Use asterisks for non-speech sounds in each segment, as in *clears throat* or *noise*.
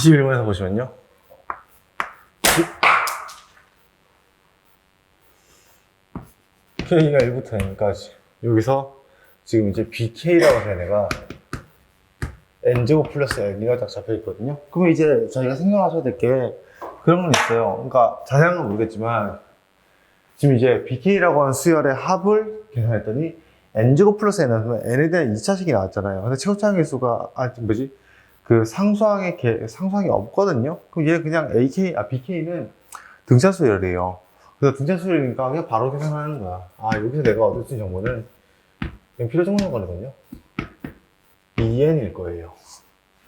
21번에서 보시면요. K가 1부터 N까지. 여기서 지금 이제 BK라고 해서 내가 N제곱 플러스 N이가 딱 잡혀 있거든요. 그러면 이제 저희가 생각하셔야 될 게 그런 건 있어요. 그러니까 자세한 건 모르겠지만 지금 이제 BK라고 하는 수열의 합을 계산했더니 N제곱 플러스 N은 N에 대한 2차식이 나왔잖아요. 근데 최고차항의 수가, 아, 뭐지? 그 상수항의 개, 상수항이 없거든요. 그럼 얘 그냥 AK, 아, BK는 등차 수열이에요. 그래서 등차 수열이니까 그냥 바로 계산하는 거야. 아, 여기서 내가 얻을 수 있는 정보는 필요 정보는 거거든요. 2N일 거예요.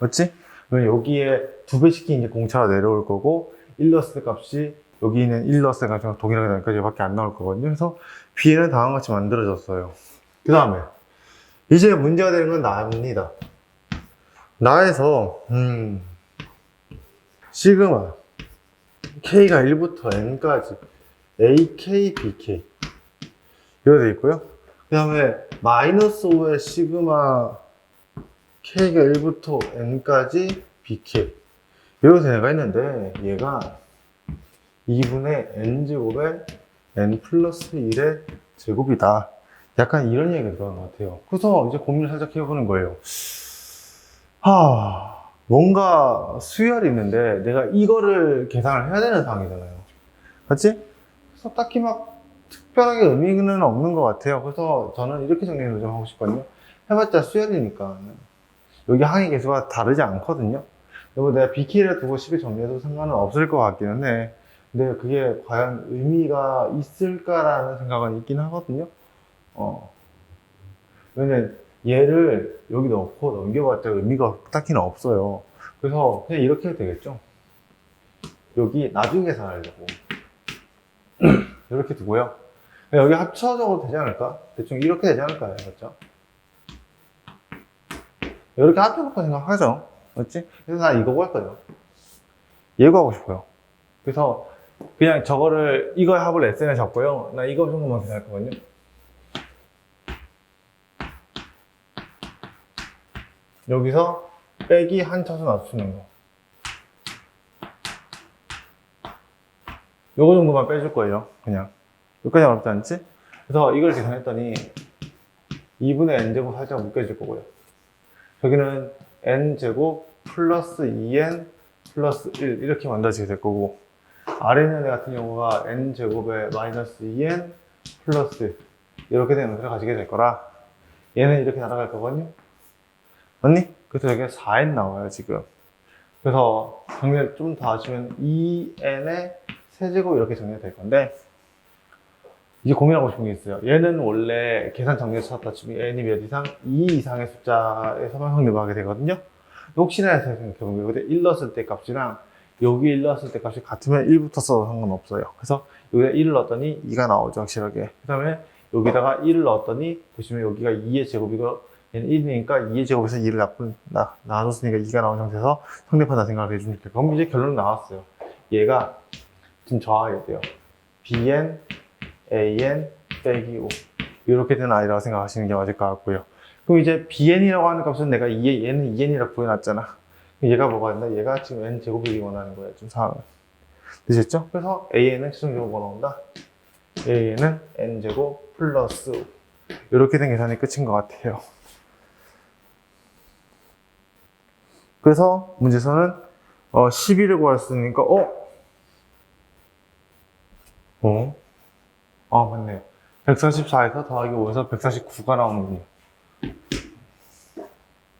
맞지? 그러면 여기에 두 배씩이 이제 공차가 내려올 거고, 1 넣었을 때 값이 여기는 1 넣었을 때 값이 동일하게 나니까 얘밖에 안 나올 거거든요. 그래서 B는 다음과 같이 만들어졌어요. 그 다음에, 이제 문제가 되는 건 나입니다. 나에서, 음, 시그마, K가 1부터 N까지, AK, BK. 이거 돼 있고요. 그 다음에, 마이너스 5의 시그마, K가 1부터 N까지, BK. 이렇게 내가 있는데, 얘가 2분의 N제곱의 N 플러스 1의 제곱이다. 약간 이런 얘기가 들어간 것 같아요. 그래서 이제 고민을 살짝 해보는 거예요. 하, 뭔가 수열이 있는데 내가 이거를 계산을 해야 되는 상황이잖아요. 맞지? 그래서 딱히 막 특별하게 의미는 없는 것 같아요. 그래서 저는 이렇게 정리를 좀 하고 싶거든요. 해봤자 수열이니까 여기 항의 개수가 다르지 않거든요. 그리고 내가 BK를 두고 10을 정리해도 상관은 없을 것 같기는 해. 근데 그게 과연 의미가 있을까라는 생각은 있긴 하거든요. 어. 왜냐면 얘를 여기 넣고 넘겨봤자 의미가 딱히는 없어요. 그래서 그냥 이렇게 해도 되겠죠. 여기 나중에 계산하려고. *clears throat* 이렇게 두고요. 여기 합쳐져도 되지 않을까? 대충 이렇게 되지 않을까요? 맞죠? 이렇게 합쳐놓고 생각하죠. 맞지? 그래서 난 이거 할 거예요. 예고 하고 싶어요. 그래서 그냥 저거를 이거 합을 SN에 잡고요. 나 이거 정도만 거거든요. 여기서 빼기 한 차수 맞추는 거. 요거 정도만 빼줄 거예요. 그냥. 여기까지 어렵지 않지? 그래서 이걸 계산했더니 2분의 n제곱 살짝 묶여줄 거고요. 여기는 n제곱 플러스 2n 플러스 1 이렇게 만들어지게 될 거고 아래 있는 애 같은 경우가 n제곱에 마이너스 2n 플러스 이렇게 되는 것을 가지게 될 거라 얘는 이렇게 날아갈 거거든요. 맞니? 그래서 여기가 4n 나와요, 지금. 그래서 정리를 좀 더 하시면 2n의 세제곱 이렇게 정리가 될 건데, 이제 고민하고 싶은 게 있어요. 얘는 원래 계산 정리에서 찾았다 치면 n이 몇 이상? 2 이상의 숫자에서만 확립하게 되거든요. 혹시나 해서 생각해보면 여기 1 넣었을 때 값이랑 여기 1 넣었을 때 값이 같으면 1부터 써도 상관없어요. 그래서 여기다 1을 넣었더니 2가 나오죠, 확실하게. 그 다음에 여기다가 1을 넣었더니 보시면 여기가 2의 제곱이고 얘는 1이니까 2의 제곱에서 2를 나쁜, 나, 나눠줬으니까 2가 나온 상태에서 성립한다 생각을 해주면 돼요. 그럼 이제 결론 나왔어요. 얘가 지금 저하게 돼요. bn, an, 빼기 5. 이렇게 되는 아이라고 생각하시는 게 맞을 것 같고요. 그럼 이제 bn이라고 하는 값은 내가 2에, 얘는 2n이라고 구해놨잖아. 그럼 얘가 뭐가 된다? 얘가 지금 n 제곱이기 원하는 거예요. 좀 상황은. 되셨죠? 그래서 an은 최종적으로 뭐 나온다? an은 n 제곱 플러스 5. 이렇게 된 계산이 끝인 것 같아요. 그래서 문제에서는 어, 12를 구했으니까 어? 어? 아 맞네요. 144에서 더하기 5에서 149가 나오는군요.